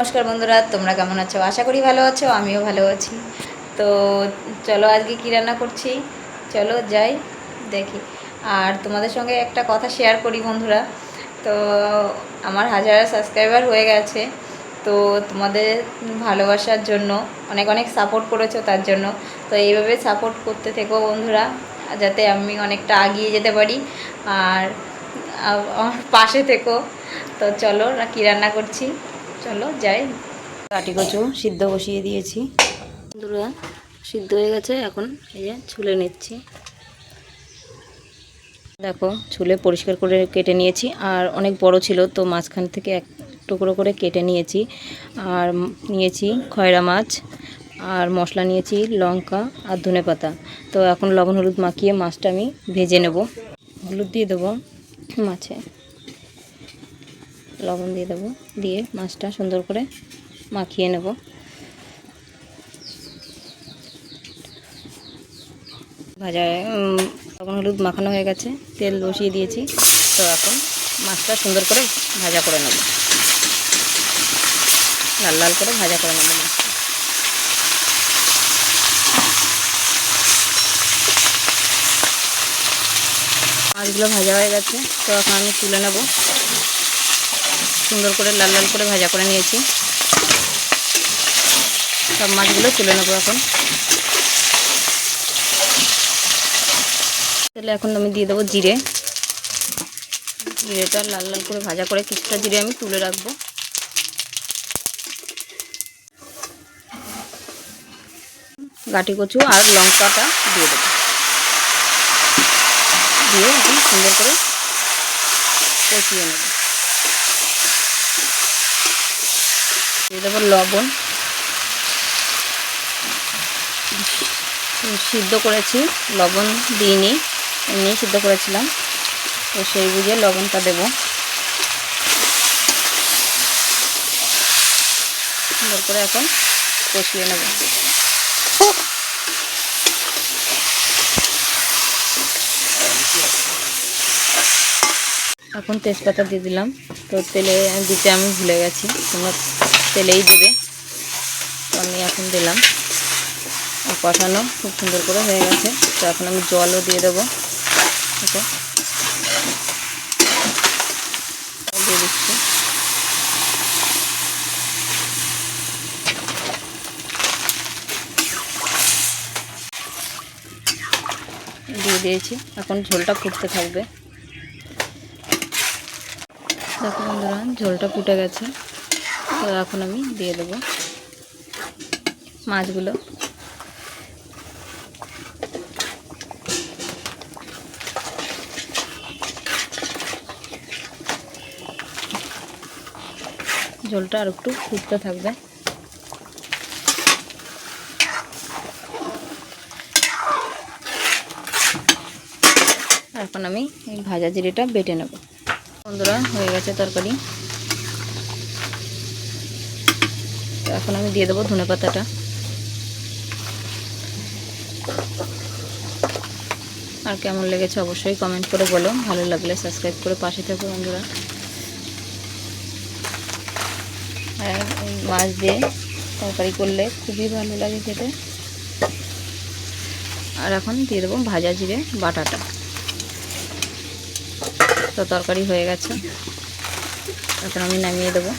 নমস্কার বন্ধুরা, তোমরা কেমন আছো? আশা করি ভালো আছো, আমিও ভালো আছি। তো চলো আজকে কী রান্না করছি? চলো যাই, দেখি। আর তোমাদের সঙ্গে একটা কথা শেয়ার করি বন্ধুরা। তো আমার হাজার সাবস্ক্রাইবার হয়ে গেছে, তো তোমাদের ভালোবাসার জন্য, অনেক অনেক সাপোর্ট করেছ তার জন্য। তো এইভাবে সাপোর্ট করতে থেকো বন্ধুরা, যাতে আমি অনেকটা এগিয়ে যেতে পারি। আর আমার পাশে থেকো। তো চলো, কী রান্না করছি? চলো, যাই। কাটি কচু সিদ্ধ বসিয়ে দিয়েছি। বন্ধুরা সিদ্ধ হয়ে গেছে, এখন এই যে ছুলে নিচ্ছি। দেখো, ছুলে পরিষ্কার করে কেটে নিয়েছি, আর অনেক বড় ছিল, তো মাঝখান থেকে এক টুকরো করে কেটে নিয়েছি। আর নিয়েছি খয়রা মাছ, আর মশলা নিয়েছি লঙ্কা আর ধনে পাতা। তো এখন লবণ হলুদ মাখিয়ে মাছটা আমি ভেজে নেব। হলুদ দিয়ে দেবো মাছে। লবণ দিয়ে দেবো। দিয়ে মাছটা সুন্দর করে মাখিয়ে নেব। ভাজা লবণ, হলুদ মাখানো হয়ে গেছে। তেল বসিয়ে দিয়েছি। তো এখন মাছটা সুন্দর করে ভাজা করে নেব। লাল লাল করে ভাজা করে নেব মাছটা। মাছগুলো ভাজা হয়ে গেছে। তো এখন আমি তুলে নেব। সুন্দর করে লাল লাল করে ভাজা করে নিয়েছি। সব মাছগুলো তুলে নেব এখন। তাহলে এখন আমি দিয়ে দেবো জিরে। জিরেটা লাল লাল করে ভাজা করে কিছুটা জিরে আমি তুলে রাখব। গাটি কচু আর লঙ্কাটা দিয়ে দেবো। দিয়ে এখন সুন্দর করে কষিয়ে নেব। দিয়ে লবণ। সিদ্ধ করেছি, লবণ দিইনি এমনি সিদ্ধ করেছিলাম। তো সেই বুঝে লবণটা দেবো। সুন্দর করে এখন কষিয়ে নেব। এখন তেজপাতা দিয়ে দিলাম। তো তেলে দিতে আমি ভুলে গেছি, তোমরা তেলেই দেবে। তো আমি এখন দিলাম। কষানো খুব সুন্দর করে হয়ে গেছে। তো এখন আমি জলও দিয়ে দেবো। ওকে। দিয়ে দিচ্ছি। দিয়ে দিয়েছি। এখন ঝোলটা ফুটতে থাকবে। দেখো বন্ধুরা, ঝোলটা ফুটে গেছে। তো এখন আমি দিয়ে দেবো মাছগুলো। ঝোলটা আর একটু ফুটতে থাকবে। এখন আমি এই ভাজা জিরেটা বেটে নেব। বন্ধুরা, হয়ে গেছে তরকারি। এখন আমি দিয়ে দেবো ধনে পাতাটা। আর কেমন লেগেছে অবশ্যই কমেন্ট করে বলো। ভালো লাগলে সাবস্ক্রাইব করে পাশে থাকো বন্ধুরা। মাছ দিয়ে তরকারি করলে খুবই ভালো লাগে খেতে। আর এখন দিয়ে দেবো ভাজা জিরে বাটাটা। তো তরকারি হয়ে গেছে। এখন আমি নামিয়ে দেবো।